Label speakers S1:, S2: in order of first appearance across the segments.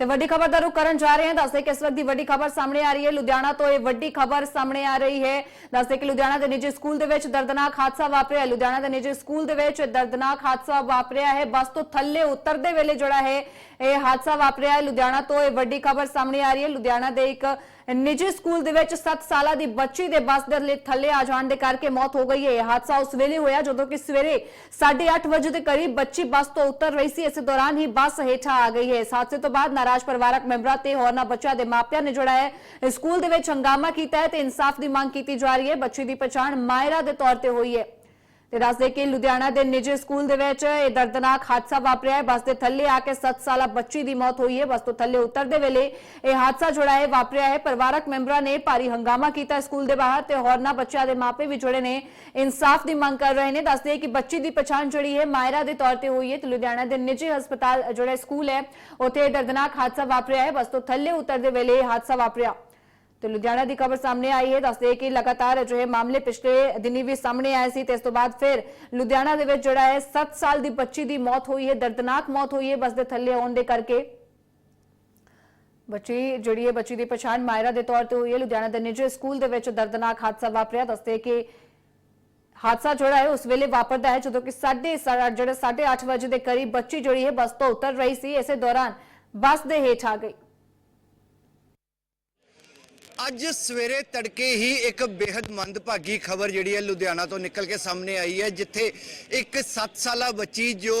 S1: ਤੇ ਵੱਡੀ ਖਬਰ ਦਾ ਰੁਖ ਕਰਨ ਜਾ ਰਹੇ ਹਾਂ। ਦੱਸਦੇ ਕਿ ਇਸ ਵਕਤ ਦੀ ਵੱਡੀ ਖਬਰ ਸਾਹਮਣੇ ਆ ਰਹੀ ਹੈ। ਲੁਧਿਆਣਾ ਤੋਂ ਇਹ ਵੱਡੀ ਖਬਰ ਸਾਹਮਣੇ ਆ ਰਹੀ ਹੈ। ਦੱਸਦੇ ਕਿ ਲੁਧਿਆਣਾ ਦੇ ਨਿੱਜੀ ਸਕੂਲ ਦੇ ਵਿੱਚ ਦਰਦਨਾਕ ਹਾਦਸਾ ਵਾਪਰਿਆ। ਲੁਧਿਆਣਾ ਦੇ ਨਿੱਜੀ ਸਕੂਲ ਦੇ ਵਿੱਚ ਦਰਦਨਾਕ ਹਾਦਸਾ ਵਾਪਰਿਆ ਹੈ। ਬੱਸ ਤੋਂ ਥੱਲੇ ਉਤਰਦੇ ਵੇਲੇ ਜਿਹੜਾ ਹੈ ਇਹ ਹਾਦਸਾ ਵਾਪਰਿਆ ਹੈ। ਲੁਧਿਆਣਾ ਤੋਂ ਇਹ ਵੱਡੀ ਖਬਰ ਸਾਹਮਣੇ ਆ ਰਹੀ ਹੈ। ਲੁਧਿਆਣਾ ਦੇ ਇੱਕ ਨਿੱਜੀ ਸਕੂਲ ਦੇ ਵਿੱਚ 7 ਸਾਲਾਂ ਦੀ ਬੱਚੀ ਦੇ ਬੱਸ ਦੇ ਥੱਲੇ ਆ ਜਾਣ ਦੇ ਕਰਕੇ ਮੌਤ ਹੋ ਗਈ ਹੈ। ਇਹ ਹਾਦਸਾ ਉਸ ਵੇਲੇ ਹੋਇਆ ਜਦੋਂ ਕਿ ਸਵੇਰੇ 8:30 ਵਜੇ ਦੇ ਕਰੀਬ ਬੱਚੀ ਬੱਸ ਤੋਂ ਉਤਰ ਰਹੀ ਸੀ। ਇਸੇ ਦੌਰਾਨ ਹੀ ਬੱਸ ਹੇਠਾਂ ਆ ਗਈ ਹੈ। ਇਸ ਹਾਦਸੇ ਤੋਂ ਬਾਅਦ ਨਾਰਾਜ਼ ਪਰਿਵਾਰਕ ਮੈਂਬਰਾਂ ਤੇ ਹੋਰਨਾਂ ਬੱਚਿਆਂ ਦੇ ਮਾਪਿਆਂ ਨੇ ਜੁੜਾ ਹੈ। ਸਕੂਲ ਦੇ ਵਿੱਚ ਹੰਗਾਮਾ ਕੀਤਾ ਹੈ ਤੇ ਇਨਸਾਫ ਦੀ ਮੰਗ ਕੀਤੀ ਜਾ ਰਹੀ ਹੈ। ਬੱਚੀ ਦੀ ਪਛਾਣ ਮਾਇਰਾ ਦੇ ਤੌਰ ਤੇ ਹੋਈ ਹੈ। ਤੇ ਦੱਸਦੇ ਕਿ ਲੁਧਿਆਣਾ ਦੇ ਨਿੱਜੀ ਸਕੂਲ ਦੇ ਵਿੱਚ ਇਹ ਦਰਦਨਾਕ ਹਾਦਸਾ ਵਾਪਰਿਆ ਹੈ ਬੱਸ ਦੇ ਥੱਲੇ ਆ ਕੇ 7 ਸਾਲਾ ਬੱਚੀ ਦੀ ਮੌਤ ਹੋਈ ਹੈ ਬੱਸ ਤੋਂ ਥੱਲੇ ਉਤਰਦੇ ਵੇਲੇ ਇਹ ਹਾਦਸਾ ਜਿਹੜਾ ਹੈ ਵਾਪਰਿਆ ਹੈ ਪਰਿਵਾਰਕ ਮੈਂਬਰਾਂ ਨੇ ਭਾਰੀ ਹੰਗਾਮਾ ਕੀਤਾ ਸਕੂਲ ਦੇ ਬਾਹਰ ਤੇ ਹੋਰਨਾਂ ਬੱਚਿਆਂ ਦੇ ਮਾਪੇ ਵੀ ਜੁੜੇ ਨੇ ਇਨਸਾਫ ਦੀ ਮੰਗ ਕਰ ਰਹੇ ਨੇ ਦੱਸਦੇ ਕਿ ਬੱਚੀ ਦੀ ਪਛਾਣ ਜਿਹੜੀ ਹੈ ਮਾਇਰਾ ਦੇ ਤੌਰ ਤੇ ਹੋਈ ਹੈ ਤੇ ਲੁਧਿਆਣਾ ਦੇ ਨਿੱਜੀ ਹਸਪਤਾਲ ਜਿਹੜਾ ਸਕੂਲ ਹੈ ਉੱਥੇ ਇਹ ਦਰਦਨਾਕ ਹਾਦਸਾ ਵਾਪਰਿਆ ਹੈ ਬੱਸ ਤੋਂ ਥੱਲੇ ਉਤਰਦੇ ਵੇਲੇ ਇਹ ਹਾਦਸਾ ਵਾਪਰਿਆ ਤੇ ਲੁਧਿਆਣਾ ਦੀ ਖਬਰ ਸਾਹਮਣੇ ਆਈ ਹੈ, ਦੱਸਦੇ ਕਿ ਲਗਾਤਾਰ ਜੋ ਹੈ ਮਾਮਲੇ ਪਿਛਲੇ ਦਿਨੀ ਵੀ ਸਾਹਮਣੇ ਆਏ ਸੀ ਤੇ ਇਸ ਤੋਂ ਬਾਅਦ ਫਿਰ ਲੁਧਿਆਣਾ ਦੇ ਵਿੱਚ ਜਿਹੜਾ ਹੈ 7 ਸਾਲ ਦੀ ਬੱਚੀ ਦੀ ਮੌਤ ਹੋਈ ਹੈ, ਦਰਦਨਾਕ ਮੌਤ ਹੋਈ ਹੈ, ਬੱਸ ਦੇ ਥੱਲੇ ਆਉਣ ਦੇ ਕਰਕੇ। ਬੱਚੀ ਜਿਹੜੀ ਹੈ, ਬੱਚੀ ਦੀ ਪਛਾਣ ਮਾਇਰਾ ਦੇ ਤੌਰ ਤੇ ਹੋਈ ਹੈ। ਲੁਧਿਆਣਾ ਦੇ ਨਿੱਜੀ ਸਕੂਲ ਦੇ ਵਿੱਚ ਦਰਦਨਾਕ ਹਾਦਸਾ ਵਾਪਰਿਆ। ਦੱਸਦੇ ਕਿ ਹਾਦਸਾ ਜਿਹੜਾ ਹੈ, ਉਸ ਵੇਲੇ ਵਾਪਰਦਾ ਹੈ, ਜਦੋਂ ਕਿ 8:30 ਜਿਹੜਾ 8:30 ਵਜੇ ਦੇ ਕਰੀਬ ਬੱਚੀ ਜਿਹੜੀ ਹੈ, ਬੱਸ ਤੋਂ ਉਤਰ ਰਹੀ ਸੀ। ਇਸੇ ਦੌਰਾਨ ਬੱਸ ਦੇ ਹੇਠ ਆ ਗਈ।
S2: ਅੱਜ ਸਵੇਰੇ ਤੜਕੇ ਹੀ ਇੱਕ ਬੇहद ਮੰਦਭਾਗੀ ਖਬਰ ਜਿਹੜੀ ਹੈ ਲੁਧਿਆਣਾ ਤੋਂ ਨਿਕਲ ਕੇ ਸਾਹਮਣੇ ਆਈ ਹੈ, ਜਿੱਥੇ ਇੱਕ 7 ਸਾਲਾ ਬੱਚੀ ਜੋ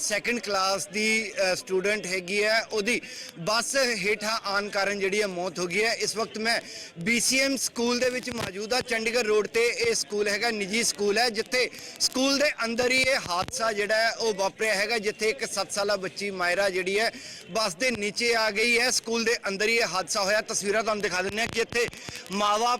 S2: ਸੈਕੰਡ ਕਲਾਸ ਦੀ ਸਟੂਡੈਂਟ ਹੈਗੀ ਹੈ, ਉਹਦੀ ਬੱਸ ਹੇਠਾਂ ਆਉਣ ਕਾਰਨ ਜਿਹੜੀ ਹੈ ਮੌਤ ਹੋ ਗਈ ਹੈ। ਇਸ ਵਕਤ ਮੈਂ BCM ਸਕੂਲ ਦੇ ਵਿੱਚ ਮੌਜੂਦ ਹਾਂ। ਚੰਡੀਗੜ੍ਹ ਰੋਡ ਤੇ ਇਹ ਸਕੂਲ ਹੈਗਾ, ਨਿੱਜੀ ਸਕੂਲ ਹੈ, ਜਿੱਥੇ ਸਕੂਲ ਦੇ ਅੰਦਰ ਹੀ ਇਹ ਹਾਦਸਾ ਜਿਹੜਾ ਹੈ, ਉਹ ਵਾਪਰਿਆ ਹੈਗਾ, ਜਿੱਥੇ ਇੱਕ 7 ਸਾਲਾ ਬੱਚੀ ਮਾਇਰਾ ਜਿਹੜੀ ਹੈ, ਬੱਸ ਦੇ ਨੀਚੇ ਆ ਗਈ ਹੈ। ਸਕੂਲ ਦੇ ਅੰਦਰ ਹੀ ਇਹ ਹਾਦਸਾ ਹੋਇਆ। ਤਸਵੀਰਾਂ ਤੁਹਾਨੂੰ ਦਿਖਾ ਦਿੰਦੇ ਹਾਂ ਕਿ ਇੱਥੇ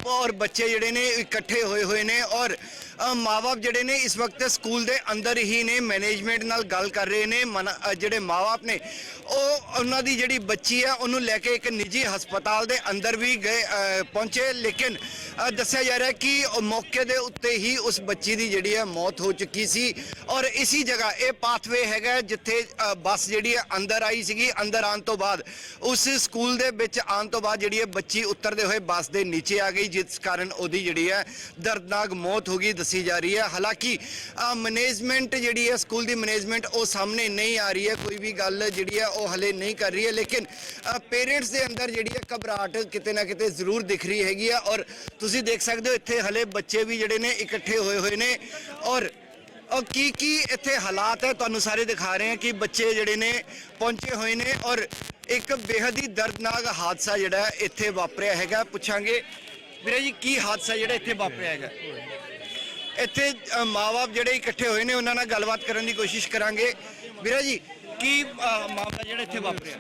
S2: ਔਰ ਬੱਚੇ ਜਿਹੜੇ ਨੇ ਇਕੱਠੇ ਹੋਏ ਹੋਏ ਨੇ ਔਰ ਅ, ਮਾਪੇ ਜਿਹੜੇ ਨੇ ਇਸ ਵਕਤ ਸਕੂਲ ਦੇ ਅੰਦਰ ਹੀ ਨੇ ਮੈਨੇਜਮੈਂਟ ਨਾਲ ਗੱਲ ਕਰ ਰਹੇ ਨੇ ਮਨ- ਅ, ਜਿਹੜੇ ਮਾਪੇ ਨੇ ਉਹ ਉਹਨਾਂ ਦੀ ਜਿਹੜੀ ਬੱਚੀ ਹੈ ਉਹਨੂੰ ਲੈ ਕੇ ਇੱਕ ਨਿੱਜੀ ਹਸਪਤਾਲ ਦੇ ਅੰਦਰ ਵੀ ਗਏ ਪਹੁੰਚੇ ਲੇਕਿਨ ਦੱਸਿਆ ਜਾ ਰਿਹਾ ਕਿ ਮੌਕੇ ਦੇ ਉੱਤੇ ਹੀ ਉਸ ਬੱਚੀ ਦੀ ਜਿਹੜੀ ਹੈ ਮੌਤ ਹੋ ਚੁੱਕੀ ਸੀ ਔਰ ਇਸੀ ਜਗ੍ਹਾ ਇਹ ਪਾਥਵੇ ਹੈਗਾ ਜਿੱਥੇ ਬੱਸ ਜਿਹੜੀ ਹੈ ਅੰਦਰ ਆਈ ਸੀਗੀ ਅੰਦਰ ਆਉਣ ਤੋਂ ਬਾਅਦ ਉਸ ਸਕੂਲ ਦੇ ਵਿੱਚ ਆਉਣ ਤੋਂ ਬਾਅਦ ਜਿਹੜੀ ਹੈ ਬੱਚੀ ਉਤਰਦੇ ਹੋਏ ਬੱਸ ਦੇ ਨੀਚੇ ਆ ਗਈ, ਜਿਸ ਕਾਰਨ ਉਹਦੀ ਜਿਹੜੀ ਹੈ ਦਰਦਨਾਕ ਮੌਤ ਹੋ ਗਈ, ਦੱਸੀ ਜਾ ਰਹੀ ਹੈ। ਹਾਲਾਂਕਿ ਮੈਨੇਜਮੈਂਟ ਜਿਹੜੀ ਹੈ, ਸਕੂਲ ਦੀ ਮੈਨੇਜਮੈਂਟ ਉਹ ਸਾਹਮਣੇ ਨਹੀਂ ਆ ਰਹੀ ਹੈ। ਕੋਈ ਵੀ ਗੱਲ ਜਿਹੜੀ ਹੈ, ਉਹ ਹਲੇ ਨਹੀਂ ਕਰ ਰਹੀ ਹੈ। ਲੇਕਿਨ ਪੇਰੈਂਟਸ ਦੇ ਅੰਦਰ ਜਿਹੜੀ ਹੈ, ਘਬਰਾਹਟ ਕਿਤੇ ਨਾ ਕਿਤੇ ਜ਼ਰੂਰ ਦਿਖ ਰਹੀ ਹੈਗੀ ਆ ਔਰ ਤੁਸੀਂ ਦੇਖ ਸਕਦੇ ਹੋ, ਇੱਥੇ ਹਲੇ ਬੱਚੇ ਵੀ ਜਿਹੜੇ ਨੇ, ਇਕੱਠੇ ਹੋਏ ਹੋਏ ਨੇ। ਔਰ ਔਰ ਕੀ ਕੀ ਇੱਥੇ ਹਾਲਾਤ ਹੈ? ਤੁਹਾਨੂੰ ਸਾਰੇ ਦਿਖਾ ਰਹੇ ਹਾਂ ਕਿ ਬੱਚੇ ਜਿਹੜੇ ਨੇ, ਪਹੁੰਚੇ ਹੋਏ ਨੇ। ਔਰ ਇੱਕ ਬੇਹੱਦ ਹੀ ਦਰਦਨਾਕ ਹਾਦਸਾ ਜਿਹੜਾ ਇੱਥੇ ਵਾਪਰਿਆ ਹੈਗਾ। ਪੁੱਛਾਂਗੇ ਵੀਰੇ ਜੀ ਕੀ ਹਾਦਸਾ ਜਿਹੜਾ ਇੱਥੇ ਵਾਪਰਿਆ ਹੈਗਾ? ਇੱਥੇ ਅ, ਮਾਂ-ਬਾਪ ਜਿਹੜੇ ਇਕੱਠੇ ਹੋਏ ਨੇ ਉਹਨਾਂ ਨਾਲ ਗੱਲਬਾਤ ਕਰਨ ਦੀ ਕੋਸ਼ਿਸ਼ ਕਰਾਂਗੇ। ਵੀਰੇ ਜੀ ਕੀ ਮਾਮਲਾ ਜਿਹੜਾ ਇੱਥੇ ਵਾਪਰਿਆ?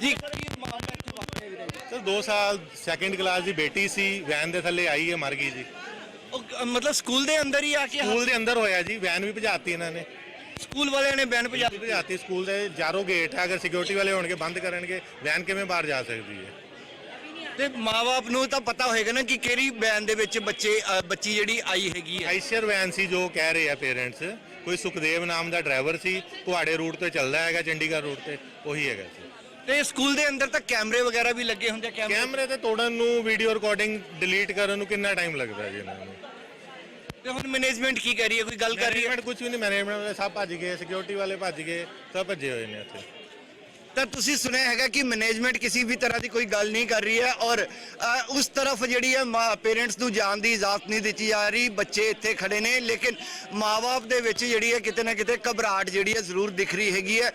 S2: ਜੀ ਕੀ ਮਾਮਲਾ ਇੱਥੇ ਵਾਪਰਿਆ ਵੀਰੇ? ਜੀ?
S3: ਸਰ 2 ਸਾਲ ਸੈਕੰਡ ਕਲਾਸ ਦੀ ਬੇਟੀ ਸੀ ਵੈਨ ਦੇ ਥੱਲੇ ਆਈ ਹੈ ਮਰ ਗਈ ਜੀ।
S2: ਮਤਲਬ ਸਕੂਲ ਦੇ ਅੰਦਰ ਹੀ ਆ ਕੇ
S3: ਸਕੂਲ ਦੇ ਅੰਦਰ ਹੋਇਆ ਜੀ ਵੈਨ ਵੀ ਭਜਾਤੀ ਇਹਨਾਂ ਨੇ।
S2: ਸਕੂਲ ਵਾਲਿਆਂ ਨੇ ਬੈਨ ਭਜਾ ਦਿੱਤੀ
S3: ਭਜਾਤੀ ਸਕੂਲ ਦੇ ਚਾਰੋਂ ਗੇਟ ਹੈ ਅਗਰ ਸਿਕਿਉਰਿਟੀ ਵਾਲੇ ਹੋਣਗੇ ਬੰਦ ਕਰਨਗੇ ਵੈਨ ਕਿਵੇਂ ਬਾਹਰ ਜਾ ਸਕਦੀ ਹੈ?
S2: ਤੇ ਮਾਪੇ ਨੂੰ ਤਾਂ ਪਤਾ ਹੋਏਗਾ ਨਾ ਕਿ ਕਿਹੜੀ ਬੈਨ ਦੇ ਵਿੱਚ ਬੱਚੇ ਅ, ਬੱਚੀ ਜਿਹੜੀ ਆਈ ਹੈਗੀ ਹੈ।
S3: ਆਈਸ਼ਰ ਵੈਨ ਸੀ ਜੋ ਕਹਿ ਰਹੇ ਆ ਪੇਰੈਂਟਸ ਕੋਈ ਸੁਖਦੇਵ ਨਾਮ ਦਾ ਡਰਾਈਵਰ ਸੀ ਤੁਹਾਡੇ ਰੂਟ ਤੇ ਚੱਲਦਾ ਹੈਗਾ ਚੰਡੀਗੜ੍ਹ ਰੂਟ ਤੇ ਉਹੀ ਹੈਗਾ ਸੀ।
S2: ਤੇ ਸਕੂਲ ਦੇ ਅੰਦਰ ਤਾਂ ਕੈਮਰੇ ਵਗੈਰਾ ਵੀ ਲੱਗੇ ਹੁੰਦੇ ਆ, ਕੈਮਰੇ
S3: ਕੈਮਰੇ ਤੇ ਤੋੜਨ ਨੂੰ ਵੀਡੀਓ ਰਿਕਾਰਡਿੰਗ ਡਿਲੀਟ ਕਰਨ ਨੂੰ ਕਿੰਨਾ ਟਾਈਮ ਲੱਗਦਾ ਜੀ ਇਹਨਾਂ ਨੂੰ?
S2: ਤੇ ਹੁਣ ਮੈਨੇਜਮੈਂਟ ਕੀ ਕਰ ਰਹੀ ਹੈ ਕੋਈ ਗੱਲ ਕਰ ਰਹੀ ਹੈ
S3: ਮੈਨੇਜਮੈਂਟ ਕੁਝ ਵੀ ਨਹੀਂ ਮੈਨੇਜਮੈਂਟ ਵਾਲੇ ਸਭ ਭੱਜ ਗਏ ਸਿਕਿਉਰਿਟੀ ਵਾਲੇ ਭੱਜ ਗਏ ਸਭ ਭੱਜੇ ਹੋਏ ਨੇ ਇੱਥੇ
S2: ਤਾਂ ਤੁਸੀਂ ਸੁਣਿਆ ਹੈਗਾ ਕਿ ਮੈਨੇਜਮੈਂਟ ਕਿਸੇ ਵੀ ਤਰ੍ਹਾਂ ਦੀ ਕੋਈ ਗੱਲ ਨਹੀਂ ਕਰ ਰਹੀ ਹੈ ਔਰ ਅ, ਉਸ ਤਰਫ ਜਿਹੜੀ ਹੈ ਪੇਰੈਂਟਸ ਨੂੰ ਜਾਣ ਦੀ ਇਜਾਜ਼ਤ ਨਹੀਂ ਦਿੱਤੀ ਜਾ ਰਹੀ ਬੱਚੇ ਇੱਥੇ ਖੜੇ ਨੇ ਲੇਕਿਨ ਮਾਪੇ ਦੇ ਵਿੱਚ ਜਿਹੜੀ ਹੈ ਕਿਤੇ ਨਾ ਕਿਤੇ ਘਬਰਾਹਟ ਜਿਹੜੀ ਹੈ ਜ਼ਰੂਰ ਦਿਖ ਰਹੀ ਹੈਗੀ ਹੈ।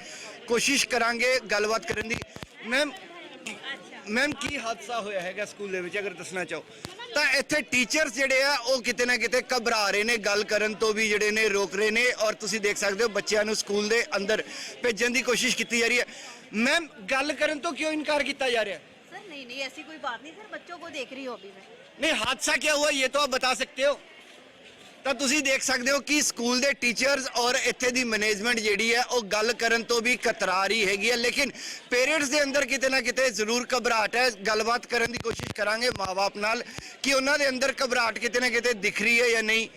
S2: ਕੋਸ਼ਿਸ਼ ਕਰਾਂਗੇ ਗੱਲਬਾਤ ਕਰਨ ਦੀ। ਮੈਮ ਮੈਮ ਕੀ ਹਾਦਸਾ ਹੋਇਆ ਹੈਗਾ ਸਕੂਲ ਦੇ ਵਿੱਚ ਅਗਰ ਦੱਸਣਾ ਚਾਹੋ ਤਾਂ ਇੱਥੇ ਟੀਚਰਸ ਜਿਹੜੇ ਆ ਉਹ ਕਿਤੇ ਨਾ ਕਿਤੇ ਘਬਰਾ ਰਹੇ ਨੇ ਗੱਲ ਕਰਨ ਤੋਂ ਵੀ ਜਿਹੜੇ ਨੇ ਰੋਕ ਰਹੇ ਨੇ ਔਰ ਤੁਸੀਂ ਦੇਖ ਸਕਦੇ ਹੋ ਬੱਚਿਆਂ ਨੂੰ ਸਕੂਲ ਦੇ ਅੰਦਰ ਭੇਜਣ ਦੀ ਕੋਸ਼ਿਸ਼ ਕੀਤੀ ਜਾ ਰਹੀ ਹੈ ਮੈਮ ਗੱਲ ਕਰਨ ਤੋਂ ਕਿਉਂ ਇਨਕਾਰ ਕੀਤਾ ਜਾ ਰਿਹਾ ਹੈ
S4: सर नहीं नहीं ऐसी कोई बात नहीं सर बच्चों को देख रही हूँ अभी मैं
S2: ਨਹੀਂ ਹਾਦਸਾ ਕੀ ਹੁਆ ਇਹ ਤਾਂ ਆਪ ਬਤਾ ਸਕਤੇ ਹੋ ਤਾਂ ਤੁਸੀਂ ਦੇਖ ਸਕਦੇ ਹੋ ਕਿ ਸਕੂਲ ਦੇ ਟੀਚਰਸ ਔਰ ਇੱਥੇ ਦੀ ਮੈਨੇਜਮੈਂਟ ਜਿਹੜੀ ਹੈ, ਉਹ ਗੱਲ ਕਰਨ ਤੋਂ ਵੀ ਕਤਰਾ ਰਹੀ ਹੈਗੀ ਹੈ। ਲੇਕਿਨ ਪੇਰੈਂਟਸ ਦੇ ਅੰਦਰ ਕਿਤੇ ਨਾ ਕਿਤੇ ਜ਼ਰੂਰ ਘਬਰਾਹਟ ਹੈ। ਗੱਲਬਾਤ ਕਰਨ ਦੀ ਕੋਸ਼ਿਸ਼ ਕਰਾਂਗੇ ਮਾਪੇ ਨਾਲ ਕਿ ਉਹਨਾਂ ਦੇ ਅੰਦਰ ਘਬਰਾਹਟ ਕਿਤੇ ਨਾ ਕਿਤੇ ਦਿਖ ਰਹੀ ਹੈ ਜਾਂ ਨਹੀਂ।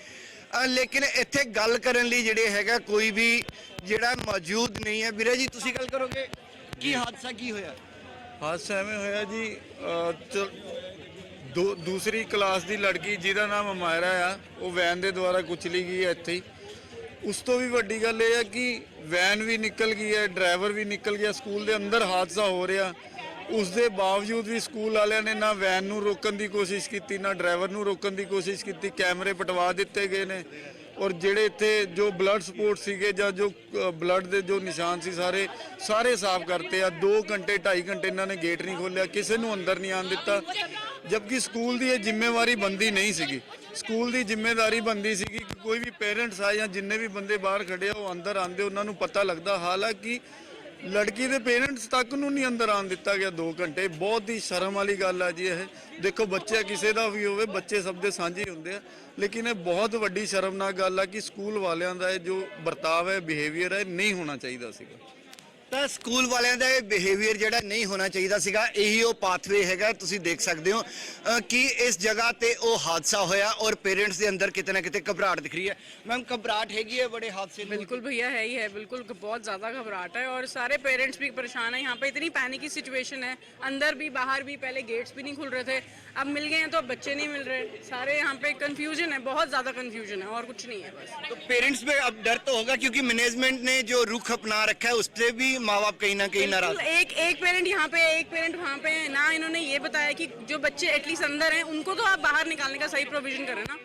S2: ਲੇਕਿਨ ਇੱਥੇ ਗੱਲ ਕਰਨ ਲਈ ਜਿਹੜੇ ਹੈਗਾ, ਕੋਈ ਵੀ ਜਿਹੜਾ ਮੌਜੂਦ ਨਹੀਂ ਹੈ। ਵੀਰੇ ਜੀ, ਤੁਸੀਂ ਗੱਲ ਕਰੋਗੇ? ਕੀ ਹਾਦਸਾ ਕੀ ਹੋਇਆ?
S5: ਹਾਦਸਾ ਐਵੇਂ ਹੋਇਆ ਜੀ ਦੂਸਰੀ ਕਲਾਸ ਦੀ ਲੜਕੀ ਜਿਹਦਾ ਨਾਮ ਅਮਾਇਰਾ ਆ, ਉਹ ਵੈਨ ਦੇ ਦੁਆਰਾ ਕੁਚਲੀ ਗਈ ਹੈ ਇੱਥੇ ਹੀ। ਉਸ ਤੋਂ ਵੀ ਵੱਡੀ ਗੱਲ ਇਹ ਹੈ ਕਿ ਵੈਨ ਵੀ ਨਿਕਲ ਗਈ ਹੈ, ਡਰਾਈਵਰ ਵੀ ਨਿਕਲ ਗਿਆ, ਸਕੂਲ ਦੇ ਅੰਦਰ ਹਾਦਸਾ ਹੋ ਰਿਹਾ। ਉਸ ਦੇ ਬਾਵਜੂਦ ਵੀ ਸਕੂਲ ਵਾਲਿਆਂ ਨੇ ਨਾ ਵੈਨ ਨੂੰ ਰੋਕਣ ਦੀ ਕੋਸ਼ਿਸ਼ ਕੀਤੀ, ਨਾ ਡਰਾਈਵਰ ਨੂੰ ਰੋਕਣ ਦੀ ਕੋਸ਼ਿਸ਼ ਕੀਤੀ, ਕੈਮਰੇ ਪਟਵਾ ਦਿੱਤੇ ਗਏ ਨੇ। ਔਰ ਜਿਹੜੇ ਇੱਥੇ ਜੋ ਬਲੱਡ ਸਪੋਰਟ ਸੀਗੇ ਜਾਂ ਜੋ ਬਲੱਡ ਦੇ ਜੋ ਨਿਸ਼ਾਨ ਸੀ ਸਾਰੇ ਸਾਰੇ ਸਾਫ਼ ਕਰਤੇ ਆ। 2 ਘੰਟੇ 2.5 ਘੰਟੇ ਇਹਨਾਂ ਨੇ ਗੇਟ ਨਹੀਂ ਖੋਲ੍ਹਿਆ, ਕਿਸੇ ਨੂੰ ਅੰਦਰ ਨਹੀਂ ਆਉਣ ਦਿੱਤਾ। ਜਦਕਿ ਸਕੂਲ ਦੀ ਇਹ ਜ਼ਿੰਮੇਵਾਰੀ ਬੰਦੀ ਨਹੀਂ ਸੀਗੀ। ਸਕੂਲ ਦੀ ਜ਼ਿੰਮੇਵਾਰੀ ਬੰਦੀ ਸੀਗੀ ਕਿ ਕੋਈ ਵੀ ਪੇਰੈਂਟਸ ਆ ਜਾਂ ਜਿੰਨੇ ਵੀ ਬੰਦੇ ਬਾਹਰ ਖੜੇ ਆ, ਉਹ ਅੰਦਰ ਆਉਂਦੇ, ਉਹਨਾਂ ਨੂੰ ਪਤਾ ਲੱਗਦਾ। ਹਾਲਾਂਕਿ ਲੜਕੀ ਦੇ ਪੇਰੈਂਟਸ ਤੱਕ ਨੂੰ ਨਹੀਂ ਅੰਦਰ ਆਉਣ ਦਿੱਤਾ ਗਿਆ 2 ਘੰਟੇ। ਬਹੁਤ ਹੀ ਸ਼ਰਮ ਵਾਲੀ ਗੱਲ ਆ ਜੀ ਇਹ। ਦੇਖੋ ਬੱਚਾ ਕਿਸੇ ਦਾ ਵੀ ਹੋਵੇ, ਬੱਚੇ ਸਭ ਦੇ ਸਾਂਝੇ ਹੁੰਦੇ ਆ। ਲੇਕਿਨ ਇਹ ਬਹੁਤ ਵੱਡੀ ਸ਼ਰਮਨਾਕ ਗੱਲ ਆ ਕਿ ਸਕੂਲ ਵਾਲਿਆਂ ਦਾ ਇਹ ਜੋ ਵਰਤਾਵ ਹੈ ਬਿਹੇਵੀਅਰ ਹੈ ਨਹੀਂ ਹੋਣਾ ਚਾਹੀਦਾ ਸੀਗਾ।
S2: ਤਾਂ ਸਕੂਲ ਵਾਲਿਆਂ ਦਾ ਇਹ ਬਿਹੇਵੀਅਰ ਜਿਹੜਾ ਨਹੀਂ ਹੋਣਾ ਚਾਹੀਦਾ ਸੀਗਾ ਇਹੀ ਉਹ ਪਾਥਵੇ ਹੈਗਾ ਤੁਸੀਂ ਦੇਖ ਸਕਦੇ ਹੋ ਅ, ਕਿ ਇਸ ਜਗ੍ਹਾ ਤੇ ਉਹ ਹਾਦਸਾ ਹੋਇਆ ਔਰ ਪੇਰੈਂਟਸ ਦੇ ਅੰਦਰ ਕਿਤੇ ਨਾ ਕਿਤੇ ਘਬਰਾਹਟ ਦਿਖ ਰਹੀ ਹੈ ਮੈਮ ਘਬਰਾਹਟ ਹੈਗੀ ਹੈ ਬੜੇ ਹਾਦਸੇ ਨੂੰ
S6: बिल्कुल भैया है ही है बिल्कुल बहुत ज़्यादा घबराहट है और सारे पेरेंट्स भी परेशान हैं यहाँ पे इतनी पैनिक की सिचुएशन है अंदर भी बाहर भी पहले गेट्स भी नहीं खुल रहे थे अब मिल गए हैं तो अब बच्चे नहीं मिल रहे सारे यहाँ पे कंफ्यूजन है बहुत ज़्यादा कंफ्यूजन है और कुछ नहीं है बस
S2: तो पेरेंट्स में अब डर तो होगा क्योंकि मैनेजमेंट ने जो रुख अपना रखा है उससे भी माँ बाप कहीं ना कहीं नाराज
S6: बिल्कुल, एक एक पेरेंट यहाँ पे है एक पेरेंट वहाँ पे है ना इन्होंने ये बताया कि जो बच्चे एटलीस्ट अंदर हैं उनको तो आप बाहर निकालने का सही प्रोविजन करें ना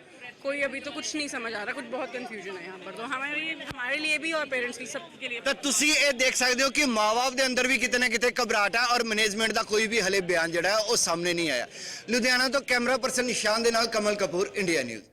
S6: कोई अभी तो कुछ नहीं समझ आ रहा कुछ बहुत कंफ्यूजन है यहाँ पर तो हमारे लिए हमारे लिए भी और पेरेंट्स के सबके लिए
S2: ਤਾਂ ਤੁਸੀਂ ਇਹ ਦੇਖ ਸਕਦੇ ਹੋ ਕਿ ਮਾਪੇ ਦੇ ਅੰਦਰ ਵੀ ਕਿਤੇ ਨਾ ਕਿਤੇ ਘਬਰਾਹਟ ਹੈ ਔਰ ਮੈਨੇਜਮੈਂਟ ਦਾ ਕੋਈ ਵੀ ਹਲੇ ਬਿਆਨ ਜਿਹੜਾ ਹੈ ਉਹ ਸਾਹਮਣੇ ਨਹੀਂ ਆਇਆ ਲੁਧਿਆਣਾ ਤੋਂ ਕੈਮਰਾ ਪਰਸਨ ਨਿਸ਼ਾਨ ਦੇ ਨਾਲ ਕਮਲ ਕਪੂਰ ਇੰਡੀਆ ਨਿਊਜ਼